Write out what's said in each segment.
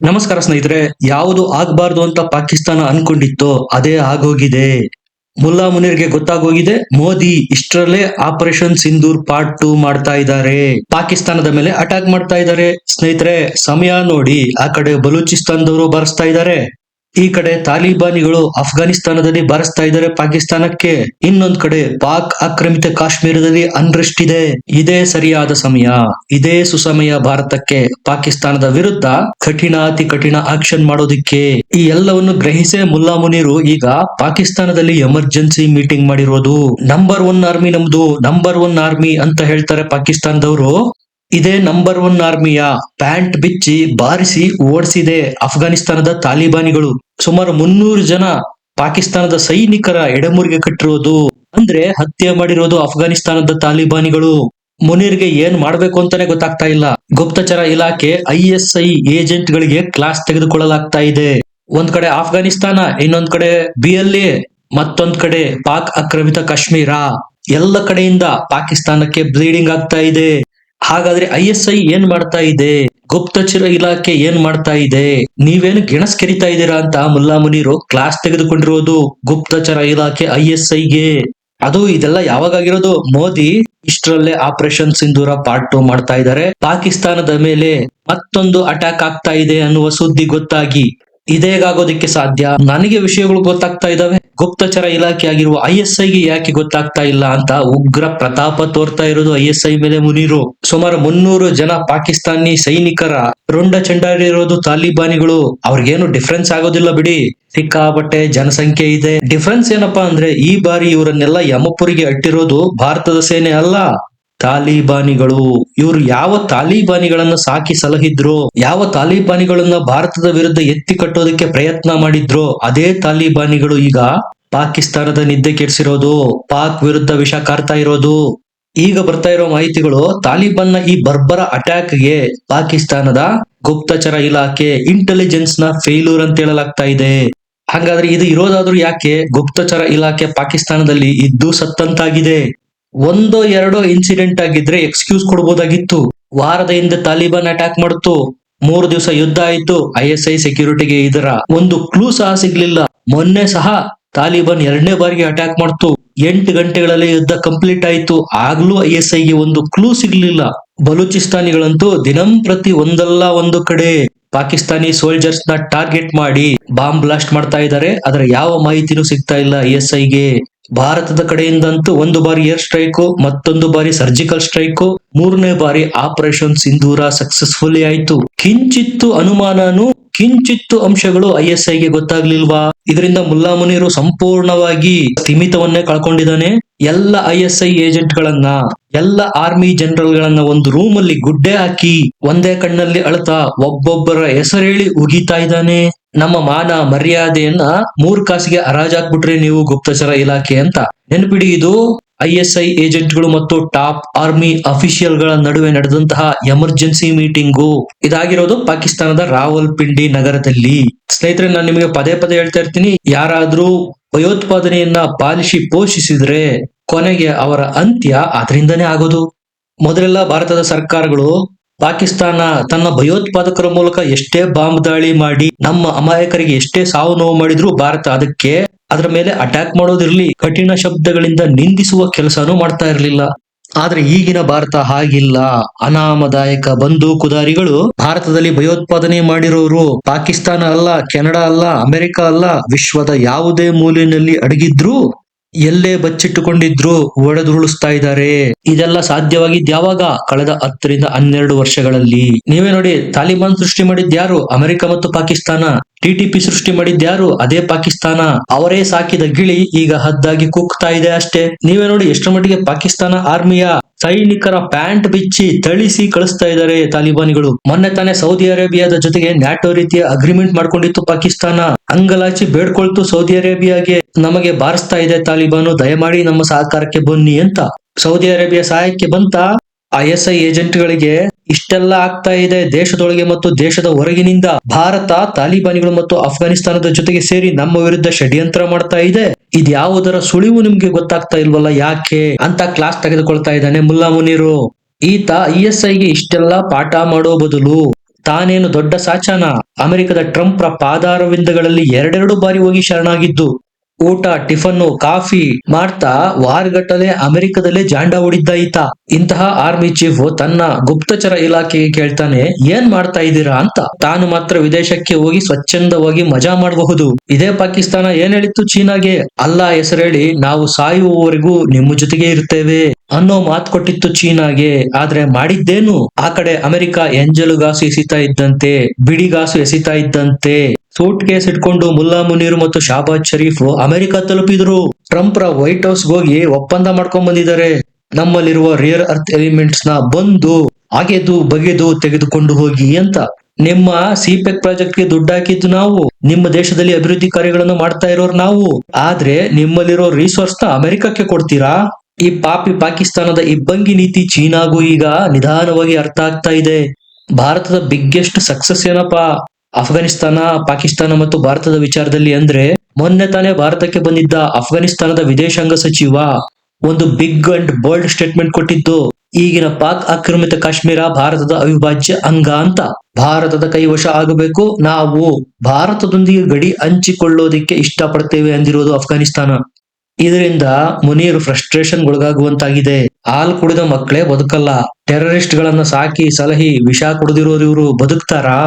ನಮಸ್ಕಾರ ಸ್ನೇಹಿತರೆ, ಯಾವುದು ಆಗ್ಬಾರ್ದು ಅಂತ ಪಾಕಿಸ್ತಾನ ಅನ್ಕೊಂಡಿತ್ತೋ ಅದೇ ಆಗೋಗಿದೆ. ಮುಲ್ಲಾ ಮುನೀರ್ಗೆ ಗೊತ್ತಾಗೋಗಿದೆ, ಮೋದಿ ಇಷ್ಟರಲ್ಲೇ ಆಪರೇಷನ್ ಸಿಂಧೂರ್ ಪಾರ್ಟ್ ಟೂ ಮಾಡ್ತಾ ಇದ್ದಾರೆ. ಪಾಕಿಸ್ತಾನದ ಮೇಲೆ ಅಟ್ಯಾಕ್ ಮಾಡ್ತಾ ಇದ್ದಾರೆ. ಸ್ನೇಹಿತರೆ, ಸಮಯ ನೋಡಿ, ಆ ಕಡೆ ಬಲೂಚಿಸ್ತಾನದವರು ಬರ್ಸ್ತಾ ಇದ್ದಾರೆ. ಈ ಕಡೆ ತಾಲಿಬಾನಿಗಳು ಅಫ್ಘಾನಿಸ್ತಾನದಲ್ಲಿ ಬಾರಿಸ್ತಾ ಇದ್ದಾರೆ ಪಾಕಿಸ್ತಾನಕ್ಕೆ. ಇನ್ನೊಂದ್ ಕಡೆ ಪಾಕ್ ಆಕ್ರಮಿತ ಕಾಶ್ಮೀರದಲ್ಲಿ ಅನ್ರೆಸ್ಟ್ ಇದೆ ಇದೇ ಸರಿಯಾದ ಸಮಯ. ಇದೇ ಸುಸಮಯ ಭಾರತಕ್ಕೆ ಪಾಕಿಸ್ತಾನದ ವಿರುದ್ಧ ಕಠಿಣ, ಅತಿ ಕಠಿಣ ಆಕ್ಷನ್ ಮಾಡೋದಿಕ್ಕೆ. ಈ ಎಲ್ಲವನ್ನು ಗ್ರಹಿಸೇ ಮುಲ್ಲಾ ಮುನೀರು ಈಗ ಪಾಕಿಸ್ತಾನದಲ್ಲಿ ಎಮರ್ಜೆನ್ಸಿ ಮೀಟಿಂಗ್ ಮಾಡಿರೋದು. ನಂಬರ್ ಒನ್ ಆರ್ಮಿ ನಮ್ದು. ನಂಬರ್ ಒನ್ ಆರ್ಮಿ ಅಂತ ಹೇಳ್ತಾರೆ ಪಾಕಿಸ್ತಾನದವರು. ಇದೇ ನಂಬರ್ ಒನ್ ಆರ್ಮಿಯ ಪ್ಯಾಂಟ್ ಬಿಚ್ಚಿ ಬಾರಿಸಿ ಓಡಿಸಿದೆ ಅಫ್ಘಾನಿಸ್ತಾನದ ತಾಲಿಬಾನಿಗಳು. ಸುಮಾರು ಮುನ್ನೂರು ಜನ ಪಾಕಿಸ್ತಾನದ ಸೈನಿಕರ ಎಡಮೂರಿಗೆ ಕಟ್ಟಿರೋದು. ಅಂದ್ರೆ ಹತ್ಯೆ ಮಾಡಿರೋದು ಅಫ್ಘಾನಿಸ್ತಾನದ ತಾಲಿಬಾನಿಗಳು. ಮುನೀರ್ಗೆ ಏನ್ ಮಾಡ್ಬೇಕು ಅಂತಾನೆ ಗೊತ್ತಾಗ್ತಾ ಇಲ್ಲ. ಗುಪ್ತಚರ ಇಲಾಖೆ, ಐ ಎಸ್ ಐ ಏಜೆಂಟ್ ಗಳಿಗೆ ಕ್ಲಾಸ್ ತೆಗೆದುಕೊಳ್ಳಲಾಗ್ತಾ ಇದೆ. ಒಂದ್ ಕಡೆ ಅಫ್ಘಾನಿಸ್ತಾನ, ಇನ್ನೊಂದ್ ಕಡೆ ಬಿ ಎಲ್ ಎ, ಮತ್ತೊಂದ್ ಕಡೆ ಪಾಕ್ ಆಕ್ರಮಿತ ಕಾಶ್ಮೀರ. ಎಲ್ಲ ಕಡೆಯಿಂದ ಪಾಕಿಸ್ತಾನಕ್ಕೆ ಬ್ಲೀಡಿಂಗ್ ಆಗ್ತಾ ಇದೆ. ಹಾಗಾದ್ರೆ ಐ ಎಸ್ ಐ ಏನ್ ಮಾಡ್ತಾ ಇದೆ? ಗುಪ್ತಚರ ಇಲಾಖೆ ಏನ್ ಮಾಡ್ತಾ ಇದೆ? ನೀವೇನು ಗೆಣಸ್ ಕೆರಿತಾ ಇದ್ದೀರಾ ಅಂತ ಮುಲ್ಲಾ ಮುನೀರು ಕ್ಲಾಸ್ ತೆಗೆದುಕೊಂಡಿರೋದು ಗುಪ್ತಚರ ಇಲಾಖೆ ಐ ಎಸ್ ಐಗೆ ಅದು ಇದೆಲ್ಲ ಯಾವಾಗಾಗಿರೋದು? ಮೋದಿ ಇಷ್ಟರಲ್ಲೇ ಆಪರೇಷನ್ ಸಿಂಧೂರ ಪಾರ್ಟ್ ಟು ಮಾಡ್ತಾ ಇದ್ದಾರೆ. ಪಾಕಿಸ್ತಾನದ ಮೇಲೆ ಮತ್ತೊಂದು ಅಟ್ಯಾಕ್ ಆಗ್ತಾ ಇದೆ ಅನ್ನುವ ಸುದ್ದಿ ಗೊತ್ತಾಗಿ. ಇದೇಗಾಗೋದಿಕ್ಕೆ ಸಾಧ್ಯ? ನನಗೆ ವಿಷಯಗಳು ಗೊತ್ತಾಗ್ತಾ ಇದಾವೆ ಗುಪ್ತಚರ ಇಲಾಖೆ ಆಗಿರುವ ಐ ಎಸ್ ಐಗೆ ಯಾಕೆ ಗೊತ್ತಾಗ್ತಾ ಇಲ್ಲ ಅಂತ ಉಗ್ರ ಪ್ರತಾಪ ತೋರ್ತಾ ಇರೋದು ಐ ಎಸ್ ಐ ಮೇಲೆ ಮುನೀರು. ಸುಮಾರು ಮುನ್ನೂರು ಜನ ಪಾಕಿಸ್ತಾನಿ ಸೈನಿಕರ ರುಂಡ ಚಂಡಾಡಿರೋದು ತಾಲಿಬಾನಿಗಳು. ಅವ್ರಿಗೇನು ಡಿಫ್ರೆನ್ಸ್ ಆಗೋದಿಲ್ಲ ಬಿಡಿ. ಸಿಕ್ಕಾಬಟ್ಟೆ ಜನಸಂಖ್ಯೆ ಇದೆ. ಡಿಫ್ರೆನ್ಸ್ ಏನಪ್ಪಾ ಅಂದ್ರೆ ಈ ಬಾರಿ ಇವರನ್ನೆಲ್ಲ ಯಮಪುರಿಗೆ ಅಟ್ಟಿರೋದು ಭಾರತದ ಸೇನೆ ಅಲ್ಲ. ತಾಲಿಬಾನಿಗಳು, ಇವರು ಯಾವ ತಾಲಿಬಾನಿಗಳನ್ನ ಸಾಕಿ ಸಲಹಿದ್ರು, ಯಾವ ತಾಲಿಬಾನಿಗಳನ್ನ ಭಾರತದ ವಿರುದ್ಧ ಎತ್ತಿ ಕಟ್ಟೋದಕ್ಕೆ ಪ್ರಯತ್ನ ಮಾಡಿದ್ರು, ಅದೇ ತಾಲಿಬಾನಿಗಳು ಈಗ ಪಾಕಿಸ್ತಾನದ ನಿದ್ದೆ ಕೆಡಿಸಿರೋದು, ಪಾಕ್ ವಿರುದ್ಧ ವಿಷ ಕಾರ್ತಾ ಇರೋದು. ಈಗ ಬರ್ತಾ ಇರೋ ಮಾಹಿತಿಗಳು, ತಾಲಿಬಾನ್ನ ಈ ಬರ್ಬರ ಅಟ್ಯಾಕ್ಗೆ ಪಾಕಿಸ್ತಾನದ ಗುಪ್ತಚರ ಇಲಾಖೆ ಇಂಟೆಲಿಜೆನ್ಸ್ನ ಫೇಲ್ಯೂರ್ ಅಂತ ಹೇಳಲಾಗ್ತಾ ಇದೆ. ಹಾಗಾದ್ರೆ ಇದು ಇರೋದಾದ್ರೂ ಯಾಕೆ ಗುಪ್ತಚರ ಇಲಾಖೆ ಪಾಕಿಸ್ತಾನದಲ್ಲಿ ಇದ್ದು ಸತ್ತಂತಾಗಿದೆ? ಒಂದೋ ಎರಡೋ ಇನ್ಸಿಡೆಂಟ್ ಆಗಿದ್ರೆ ಎಕ್ಸ್ಕ್ಯೂಸ್ ಕೊಡ್ಬೋದಾಗಿತ್ತು. ವಾರದ ಹಿಂದೆ ತಾಲಿಬಾನ್ ಅಟ್ಯಾಕ್ ಮಾಡ್ತು. ಮೂರು ದಿವಸ ಯುದ್ಧ ಆಯ್ತು. ಐ ಸೆಕ್ಯೂರಿಟಿಗೆ ಇದರ ಒಂದು ಕ್ಲೂ ಸಹ ಸಿಗ್ಲಿಲ್ಲ. ಮೊನ್ನೆ ಸಹ ತಾಲಿಬಾನ್ ಎರಡನೇ ಬಾರಿಗೆ ಅಟ್ಯಾಕ್ ಮಾಡ್ತು. ಎಂಟು ಗಂಟೆಗಳಲ್ಲಿ ಯುದ್ಧ ಕಂಪ್ಲೀಟ್ ಆಯ್ತು. ಆಗ್ಲೂ ಐ ಎಸ್ ಐಗೆ ಒಂದು ಕ್ಲೂ ಸಿಗ್ಲಿಲ್ಲ. ಬಲೂಚಿಸ್ತಾನಿಗಳಂತೂ ದಿನಂಪ್ರತಿ ಒಂದಲ್ಲ ಒಂದು ಕಡೆ ಪಾಕಿಸ್ತಾನಿ ಸೋಲ್ಜರ್ಸ್ನ ಟಾರ್ಗೆಟ್ ಮಾಡಿ ಬಾಂಬ್ ಬ್ಲಾಸ್ಟ್ ಮಾಡ್ತಾ ಇದ್ದಾರೆ. ಅದರ ಯಾವ ಮಾಹಿತಿನೂ ಸಿಗ್ತಾ ಇಲ್ಲ ಐ ಎಸ್ ಐಗೆ. ಭಾರತದ ಕಡೆಯಿಂದಂತೂ ಒಂದು ಬಾರಿ ಏರ್ ಸ್ಟ್ರೈಕು ಮತ್ತೊಂದು ಬಾರಿ ಸರ್ಜಿಕಲ್ ಸ್ಟ್ರೈಕು ಮೂರನೇ ಬಾರಿ ಆಪರೇಷನ್ ಸಿಂಧೂರ ಸಕ್ಸಸ್ಫುಲಿ ಆಯ್ತು. ಕಿಂಚಿತ್ತು ಅನುಮಾನನು, ಕಿಂಚಿತ್ತು ಅಂಶಗಳು ಐ ಎಸ್ ಗೊತ್ತಾಗ್ಲಿಲ್ವಾ? ಇದರಿಂದ ಮುಲ್ಲಾ ಮುನೀರು ಸಂಪೂರ್ಣವಾಗಿ ಸ್ಥಿಮಿತವನ್ನೇ ಕಳ್ಕೊಂಡಿದ್ದಾನೆ. ಎಲ್ಲ ಐ ಎಸ್ ಐ ಏಜೆಂಟ್ ಗಳನ್ನ ಎಲ್ಲ ಆರ್ಮಿ ಜನರಲ್ ಗಳನ್ನ ಒಂದು ರೂಮ್ ಅಲ್ಲಿ ಗುಡ್ಡೆ ಹಾಕಿ, ಒಂದೇ ಕಣ್ಣಲ್ಲಿ ಅಳ್ತಾ, ಒಬ್ಬೊಬ್ಬರ ಹೆಸರೇಳಿ ಉಗಿತಾ ಇದ್ದಾನೆ. ನಮ್ಮ ಮಾನ ಮರ್ಯಾದೆಯನ್ನ ಮೂರ್ ಕಾಸಿಗೆ ಹರಾಜಾಕ್ಬಿಟ್ರಿ ನೀವು ಗುಪ್ತಚರ ಇಲಾಖೆ ಅಂತ. ನೆನಪಿಡಿ ಇದು ಐ ಎಸ್ ಐ ಏಜೆಂಟ್ಗಳು ಮತ್ತು ಟಾಪ್ ಆರ್ಮಿ ಅಫಿಷಿಯಲ್ಗಳ ನಡುವೆ ನಡೆದಂತಹ ಎಮರ್ಜೆನ್ಸಿ ಮೀಟಿಂಗು. ಇದಾಗಿರೋದು ಪಾಕಿಸ್ತಾನದ ರಾವಲ್ ಪಿಂಡಿ ನಗರದಲ್ಲಿ. ಸ್ನೇಹಿತರೆ, ನಾನು ನಿಮಗೆ ಪದೇ ಪದೇ ಹೇಳ್ತಾ ಇರ್ತೀನಿ, ಯಾರಾದ್ರೂ ಭಯೋತ್ಪಾದನೆಯನ್ನ ಪಾಲಿಸಿ ಪೋಷಿಸಿದ್ರೆ ಕೊನೆಗೆ ಅವರ ಅಂತ್ಯ ಅದರಿಂದನೇ ಆಗೋದು. ಮೊದಲೆಲ್ಲ ಭಾರತದ ಸರ್ಕಾರಗಳು ಪಾಕಿಸ್ತಾನ ತನ್ನ ಭಯೋತ್ಪಾದಕರ ಮೂಲಕ ಎಷ್ಟೇ ಬಾಂಬ್ ದಾಳಿ ಮಾಡಿ, ನಮ್ಮ ಅಮಾಯಕರಿಗೆ ಎಷ್ಟೇ ಸಾವು ನೋವು ಮಾಡಿದ್ರು ಭಾರತ ಅದಕ್ಕೆ ಅದರ ಮೇಲೆ ಅಟ್ಯಾಕ್ ಮಾಡೋದಿರ್ಲಿ, ಕಠಿಣ ಶಬ್ದಗಳಿಂದ ನಿಂದಿಸುವ ಕೆಲಸನೂ ಮಾಡ್ತಾ ಇರಲಿಲ್ಲ. ಆದ್ರೆ ಈಗಿನ ಭಾರತ ಹಾಗಿಲ್ಲ. ಅನಾಮದಾಯಕ ಬಂದೂಕುದಾರಿಗಳು ಭಾರತದಲ್ಲಿ ಭಯೋತ್ಪಾದನೆ ಮಾಡಿರೋರು ಪಾಕಿಸ್ತಾನ ಅಲ್ಲ, ಕೆನಡಾ ಅಲ್ಲ, ಅಮೆರಿಕ ಅಲ್ಲ, ವಿಶ್ವದ ಯಾವುದೇ ಮೂಲೆಯಲ್ಲಿ ಅಡಗಿದ್ರು ಎಲ್ಲೇ ಬಚ್ಚಿಟ್ಟುಕೊಂಡಿದ್ರು ಒಡೆದುರುಳಿಸ್ತಾ ಇದ್ದಾರೆ. ಇದೆಲ್ಲ ಸಾಧ್ಯವಾಗಿದ್ ಯಾವಾಗ? ಕಳೆದ ಹತ್ತರಿಂದ ಹನ್ನೆರಡು ವರ್ಷಗಳಲ್ಲಿ. ನೀವೇ ನೋಡಿ, ತಾಲಿಬಾನ್ ಸೃಷ್ಟಿ ಮಾಡಿದ್ ಯಾರು? ಅಮೆರಿಕ ಮತ್ತು ಪಾಕಿಸ್ತಾನ. ಟಿಟಿಪಿ ಸೃಷ್ಟಿ ಮಾಡಿದ್ಯಾರು ಅದೇ ಪಾಕಿಸ್ತಾನ. ಅವರೇ ಸಾಕಿದ ಗಿಳಿ ಈಗ ಹದ್ದಾಗಿ ಕೂಗ್ತಾ ಇದೆ ಅಷ್ಟೇ. ನೀವೇ ನೋಡಿ ಎಷ್ಟರ ಮಟ್ಟಿಗೆ ಪಾಕಿಸ್ತಾನ ಆರ್ಮಿಯ ಸೈನಿಕರ ಪ್ಯಾಂಟ್ ಬಿಚ್ಚಿ ತಳಿಸಿ ಕಳಿಸ್ತಾ ಇದ್ದಾರೆ ತಾಲಿಬಾನಿಗಳು. ಮೊನ್ನೆ ತಾನೇ ಸೌದಿ ಅರೇಬಿಯಾದ ಜೊತೆಗೆ ನ್ಯಾಟೋ ರೀತಿಯ ಅಗ್ರಿಮೆಂಟ್ ಮಾಡ್ಕೊಂಡಿತ್ತು ಪಾಕಿಸ್ತಾನ. ಅಂಗಲಾಚಿ ಬೇಡ್ಕೊಳ್ತು ಸೌದಿ ಅರೇಬಿಯಾಗೆ. ನಮಗೆ ಬಾರಿಸ್ತಾ ಇದೆ ತಾಲಿಬಾನು, ದಯಮಾಡಿ ನಮ್ಮ ಸಹಕಾರಕ್ಕೆ ಬನ್ನಿ ಅಂತ. ಸೌದಿ ಅರೇಬಿಯಾ ಸಹಾಯಕ್ಕೆ ಬಂತ? ಐ ಎಸ್ ಐ ಏಜೆಂಟ್ಗಳಿಗೆ ಇಷ್ಟೆಲ್ಲ ಆಗ್ತಾ ಇದೆ ದೇಶದೊಳಗೆ ಮತ್ತು ದೇಶದ ಹೊರಗಿನಿಂದ ಭಾರತ, ತಾಲಿಬಾನಿಗಳು ಮತ್ತು ಅಫ್ಘಾನಿಸ್ತಾನದ ಜೊತೆಗೆ ಸೇರಿ ನಮ್ಮ ವಿರುದ್ಧ ಷಡ್ಯಂತ್ರ ಮಾಡ್ತಾ ಇದೆ. ಇದ್ಯಾವುದರ ಸುಳಿವು ನಿಮ್ಗೆ ಗೊತ್ತಾಗ್ತಾ ಇಲ್ವಲ್ಲ ಯಾಕೆ ಅಂತ ಕ್ಲಾಸ್ ತೆಗೆದುಕೊಳ್ತಾ ಇದ್ದಾನೆ ಮುಲ್ಲಾ ಮುನೀರು. ಈತ ಇ ಎಸ್ ಐಗೆ ಇಷ್ಟೆಲ್ಲ ಪಾಠ ಮಾಡೋ ಬದಲು ತಾನೇನು ದೊಡ್ಡ ಸಾಚಾನ? ಅಮೆರಿಕದ ಟ್ರಂಪ್ರ ಪಾದಾರವಿಂದಗಳಲ್ಲಿ ಎರಡೆರಡು ಬಾರಿ ಹೋಗಿ ಶರಣಾಗಿದ್ದು ಊಟ, ಟಿಫನ್ನು, ಕಾಫಿ ಮಾಡ್ತಾ ವಾರಗಟ್ಟಲೆ ಅಮೆರಿಕದಲ್ಲೇ ಜಾಂಡ ಹೊಡಿದ್ದ ಈತ. ಇಂತಹ ಆರ್ಮಿ ಚೀಫ್ ತನ್ನ ಗುಪ್ತಚರ ಇಲಾಖೆಗೆ ಕೇಳ್ತಾನೆ, ಏನ್ ಮಾಡ್ತಾ ಇದ್ದೀರಾ ಅಂತ. ತಾನು ಮಾತ್ರ ವಿದೇಶಕ್ಕೆ ಹೋಗಿ ಸ್ವಚ್ಛಂದವಾಗಿ ಮಜಾ ಮಾಡಬಹುದು. ಇದೇ ಪಾಕಿಸ್ತಾನ ಏನ್ ಹೇಳಿತ್ತು ಚೀನಾಗೆ? ಅಲ್ಲ ಹೆಸರೇಳಿ, ನಾವು ಸಾಯುವವರೆಗೂ ನಿಮ್ಮ ಜೊತೆಗೆ ಇರ್ತೇವೆ. ಅನ್ನೋ ಮಾತು ಕೊಟ್ಟಿತ್ತು ಚೀನಾಗೆ. ಆದ್ರೆ ಮಾಡಿದ್ದೇನು? ಆ ಕಡೆ ಅಮೆರಿಕ ಎಂಜಲುಗಾಸು ಎಸಿತಾ ಇದ್ದಂತೆ ಬಿಡಿಗಾಸು ಎಸಿತಾ ಇದ್ದಂತೆ. ಸೂಟ್ ಕೇಸ್ ಇಟ್ಕೊಂಡು ಮುಲ್ಲಾ ಮುನೀರ್ ಮತ್ತು ಶಾಬಾಜ್ ಶರೀಫ್ ಅಮೆರಿಕ ತಲುಪಿದ್ರು. ಟ್ರಂಪ್ ರ ವೈಟ್ ಹೌಸ್ ಹೋಗಿ ಒಪ್ಪಂದ ಮಾಡ್ಕೊಂಡ್ ಬಂದಿದ್ದಾರೆ. ನಮ್ಮಲ್ಲಿರುವ ರಿಯರ್ ಅರ್ತ್ ಎಲಿಮೆಂಟ್ಸ್ನ ಬಂದು ಅಗೆದು ಬಗೆದು ತೆಗೆದುಕೊಂಡು ಹೋಗಿ ಅಂತ. ನಿಮ್ಮ ಸಿಪೆಕ್ ಪ್ರಾಜೆಕ್ಟ್ಗೆ ದುಡ್ಡು ಹಾಕಿದ್ದು ನಾವು. ನಿಮ್ಮ ದೇಶದಲ್ಲಿ ಅಭಿವೃದ್ಧಿ ಕಾರ್ಯಗಳನ್ನು ಮಾಡ್ತಾ ಇರೋರು ನಾವು. ಆದ್ರೆ ನಿಮ್ಮಲ್ಲಿರೋ ರಿಸೋರ್ಸ್ನ ಅಮೆರಿಕಕ್ಕೆ ಕೊಡ್ತೀರಾ? ಈ ಪಾಪಿ ಪಾಕಿಸ್ತಾನದ ಇಬ್ಬಂಗಿ ನೀತಿ ಚೀನಾಗೂ ಈಗ ನಿಧಾನವಾಗಿ ಅರ್ಥ ಆಗ್ತಾ ಇದೆ. ಭಾರತದ ಬಿಗ್ಗೆಸ್ಟ್ ಸಕ್ಸಸ್ ಏನಪ್ಪಾ? ಅಫ್ಘಾನಿಸ್ತಾನ, ಪಾಕಿಸ್ತಾನ ಮತ್ತು ಭಾರತದ ವಿಚಾರದಲ್ಲಿ ಅಂದ್ರೆ, ಮೊನ್ನೆ ತಾನೇ ಭಾರತಕ್ಕೆ ಬಂದಿದ್ದ ಅಫ್ಘಾನಿಸ್ತಾನದ ವಿದೇಶಾಂಗ ಸಚಿವ ಒಂದು ಬಿಗ್ ಅಂಡ್ ಬೋಲ್ಡ್ ಸ್ಟೇಟ್ಮೆಂಟ್ ಕೊಟ್ಟಿದ್ದು, ಈಗಿನ ಪಾಕ್ ಆಕ್ರಮಿತ ಕಾಶ್ಮೀರ ಭಾರತದ ಅವಿಭಾಜ್ಯ ಅಂಗ ಅಂತ. ಭಾರತದ ಕೈವಶ ಆಗಬೇಕು, ನಾವು ಭಾರತದೊಂದಿಗೆ ಗಡಿ ಹಂಚಿಕೊಳ್ಳೋದಿಕ್ಕೆ ಇಷ್ಟಪಡ್ತೇವೆ ಅಂದಿರೋದು ಅಫ್ಘಾನಿಸ್ತಾನ. ಇದರಿಂದ ಮುನೀರ್ ಫ್ರಸ್ಟ್ರೇಷನ್ ಒಳಗಾಗುವಂತಾಗಿದೆ ಹಾಲು ಕುಡಿದ ಮಕ್ಕಳೇ ಬದುಕಲ್ಲ. ಟೆರರಿಸ್ಟ್ ಗಳನ್ನ ಸಾಕಿ ಸಲಹಿ, ವಿಷ ಕುಡಿದಿರೋರು ಇವರು ಬದುಕ್ತಾರಾ?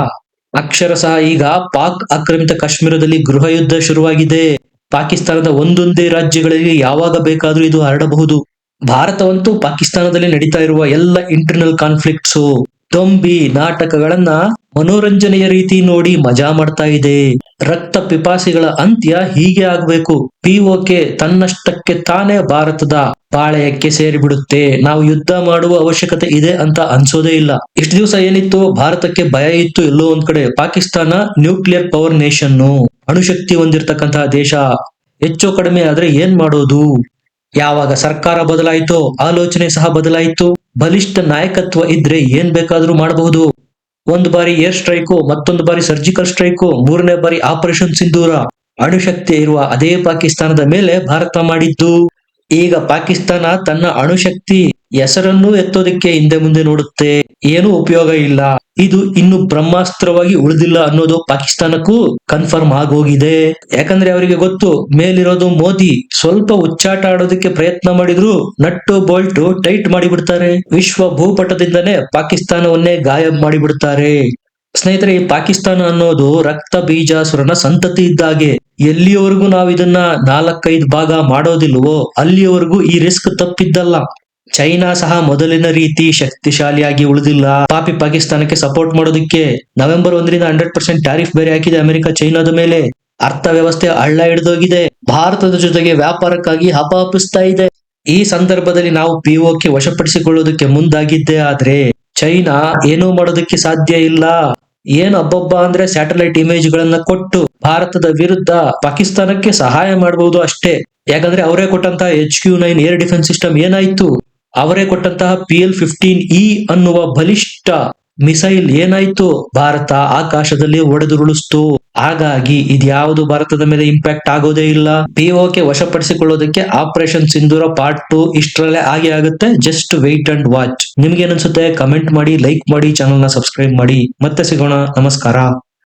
ಅಕ್ಷರಶಃ ಈಗ ಪಾಕ್ ಆಕ್ರಮಿತ ಕಾಶ್ಮೀರದಲ್ಲಿ ಗೃಹ ಯುದ್ಧ ಶುರುವಾಗಿದೆ. ಪಾಕಿಸ್ತಾನದ ಒಂದೊಂದೇ ರಾಜ್ಯಗಳಲ್ಲಿ ಯಾವಾಗ ಬೇಕಾದ್ರೂ ಇದು ಹರಡಬಹುದು. ಭಾರತವಂತೂ ಪಾಕಿಸ್ತಾನದಲ್ಲಿ ನಡೀತಾ ಇರುವ ಎಲ್ಲ ಇಂಟರ್ನಲ್ ಕಾನ್ಫ್ಲಿಕ್ಟ್ಸ್ ದೊಂಬಿ ನಾಟಕಗಳನ್ನ ಮನೋರಂಜನೆಯ ರೀತಿ ನೋಡಿ ಮಜಾ ಮಾಡ್ತಾ ಇದೆ. ರಕ್ತ ಪಿಪಾಸಿಗಳ ಅಂತ್ಯ ಹೀಗೆ ಆಗಬೇಕು. ಪಿಒಕೆ ತನ್ನಷ್ಟಕ್ಕೆ ತಾನೇ ಭಾರತದ ಪಾಳೆಯಕ್ಕೆ ಸೇರಿಬಿಡುತ್ತೆ. ನಾವು ಯುದ್ಧ ಮಾಡುವ ಅವಶ್ಯಕತೆ ಇದೆ ಅಂತ ಅನ್ಸೋದೇ ಇಲ್ಲ. ಇಷ್ಟು ದಿವಸ ಏನಿತ್ತು ಭಾರತಕ್ಕೆ ಭಯ ಇತ್ತು ಎಲ್ಲೋ ಒಂದ್ ಕಡೆ. ಪಾಕಿಸ್ತಾನ ನ್ಯೂಕ್ಲಿಯರ್ ಪವರ್ ನೇಷನ್ ಅಣುಶಕ್ತಿ ಹೊಂದಿರತಕ್ಕಂತಹ ದೇಶ. ಹೆಚ್ಚು ಕಡಿಮೆ ಆದ್ರೆ ಏನ್ ಮಾಡೋದು? ಯಾವಾಗ ಸರ್ಕಾರ ಬದಲಾಯಿತೋ, ಆಲೋಚನೆ ಸಹ ಬದಲಾಯಿತು. ಬಲಿಷ್ಠ ನಾಯಕತ್ವ ಇದ್ರೆ ಏನ್ ಬೇಕಾದ್ರೂ ಮಾಡಬಹುದು. ಒಂದು ಬಾರಿ ಏರ್ ಸ್ಟ್ರೈಕು, ಮತ್ತೊಂದು ಬಾರಿ ಸರ್ಜಿಕಲ್ ಸ್ಟ್ರೈಕು, ಮೂರನೇ ಬಾರಿ ಆಪರೇಷನ್ ಸಿಂಧೂರ. ಅಣುಶಕ್ತಿ ಇರುವ ಅದೇ ಪಾಕಿಸ್ತಾನದ ಮೇಲೆ ಭಾರತ ಮಾಡಿದ್ದು. ಈಗ ಪಾಕಿಸ್ತಾನ ತನ್ನ ಅಣುಶಕ್ತಿ ಹೆಸರನ್ನೂ ಎತ್ತೋದಕ್ಕೆ ಹಿಂದೆ ಮುಂದೆ ನೋಡುತ್ತೆ. ಏನೂ ಉಪಯೋಗ ಇಲ್ಲ. ಇದು ಇನ್ನು ಬ್ರಹ್ಮಾಸ್ತ್ರವಾಗಿ ಉಳಿದಿಲ್ಲ ಅನ್ನೋದು ಪಾಕಿಸ್ತಾನಕ್ಕೂ ಕನ್ಫರ್ಮ್ ಆಗೋಗಿದೆ. ಯಾಕಂದ್ರೆ ಅವರಿಗೆ ಗೊತ್ತು, ಮೇಲಿರೋದು ಮೋದಿ ಸ್ವಲ್ಪ ಉಚ್ಚಾಟ ಆಡೋದಕ್ಕೆ ಪ್ರಯತ್ನ ಮಾಡಿದ್ರು ನಟ್ಟು ಬೋಲ್ಟು ಟೈಟ್ ಮಾಡಿಬಿಡ್ತಾರೆ. ವಿಶ್ವ ಭೂಪಟದಿಂದನೇ ಪಾಕಿಸ್ತಾನವನ್ನೇ ಗಾಯಬ್ ಮಾಡಿಬಿಡ್ತಾರೆ. ಸ್ನೇಹಿತರೆ, ಪಾಕಿಸ್ತಾನ ಅನ್ನೋದು ರಕ್ತ ಬೀಜಾಸುರನ ಸಂತತಿ ಇದ್ದಾಗೆ. ಎಲ್ಲಿಯವರೆಗೂ ನಾವು ಇದನ್ನ ನಾಲ್ಕೈದು ಭಾಗ ಮಾಡೋದಿಲ್ವೋ, ಅಲ್ಲಿಯವರೆಗೂ ಈ ರಿಸ್ಕ್ ತಪ್ಪಿದ್ದಲ್ಲ. ಚೈನಾ ಸಹ ಮೊದಲಿನ ರೀತಿ ಶಕ್ತಿಶಾಲಿಯಾಗಿ ಉಳಿದಿಲ್ಲ. ಪಾಪಿ ಪಾಕಿಸ್ತಾನಕ್ಕೆ ಸಪೋರ್ಟ್ ಮಾಡೋದಕ್ಕೆ ನವೆಂಬರ್ ಒಂದರಿಂದ ಹಂಡ್ರೆಡ್ ಪರ್ಸೆಂಟ್ ಟ್ಯಾರಿಫ್ ಬೇರೆ ಹಾಕಿದೆ ಅಮೆರಿಕ ಚೈನಾದ ಮೇಲೆ. ಅರ್ಥ ವ್ಯವಸ್ಥೆ ಹಳ್ಳ ಹಿಡಿದೋಗಿದೆ. ಭಾರತದ ಜೊತೆಗೆ ವ್ಯಾಪಾರಕ್ಕಾಗಿ ಹಪಾಪಿಸ್ತಾ ಇದೆ. ಈ ಸಂದರ್ಭದಲ್ಲಿ ನಾವು ಪಿಒಕೆ ವಶಪಡಿಸಿಕೊಳ್ಳೋದಕ್ಕೆ ಮುಂದಾಗಿದ್ದೆ ಆದ್ರೆ, ಚೈನಾ ಏನೂ ಮಾಡೋದಕ್ಕೆ ಸಾಧ್ಯ ಇಲ್ಲ. ಏನು ಅಬ್ಬಬ್ಬ ಅಂದ್ರೆ ಸ್ಯಾಟಲೈಟ್ ಇಮೇಜ್ ಗಳನ್ನ ಕೊಟ್ಟು ಭಾರತದ ವಿರುದ್ಧ ಪಾಕಿಸ್ತಾನಕ್ಕೆ ಸಹಾಯ ಮಾಡಬಹುದು ಅಷ್ಟೇ. ಯಾಕಂದ್ರೆ ಅವರೇ ಕೊಟ್ಟಂತಹ H Q nine air defence system ಏನಾಯ್ತು? ಅವರೇ ಕೊಟ್ಟಂತಹ ಪಿ ಎಲ್ ಫಿಫ್ಟೀನ್ ಇ ಅನ್ನುವ ಬಲಿಷ್ಠ ಮಿಸೈಲ್ ಏನಾಯ್ತು? ಭಾರತ ಆಕಾಶದಲ್ಲಿ ಒಡೆದುರುಳಿಸ್ತು. ಹಾಗಾಗಿ ಇದ್ಯಾವುದು ಭಾರತದ ಮೇಲೆ ಇಂಪ್ಯಾಕ್ಟ್ ಆಗೋದೇ ಇಲ್ಲ. ಪಿಒಕೆ ವಶಪಡಿಸಿಕೊಳ್ಳೋದಕ್ಕೆ ಆಪರೇಷನ್ ಸಿಂಧೂರ ಪಾರ್ಟ್ ಟು ಇಷ್ಟರಲ್ಲೇ ಆಗಿ ಆಗುತ್ತೆ. ಜಸ್ಟ್ ವೆಯ್ಟ್ ಅಂಡ್ ವಾಚ್ ನಿಮ್ಗೆ ಅನ್ಸುತ್ತೆ? ಕಮೆಂಟ್ ಮಾಡಿ ಲೈಕ್ ಮಾಡಿ ಚಾನಲ್ನ ಸಬ್ಸ್ಕ್ರೈಬ್ ಮಾಡಿ. ಮತ್ತೆ ಸಿಗೋಣ. ನಮಸ್ಕಾರ.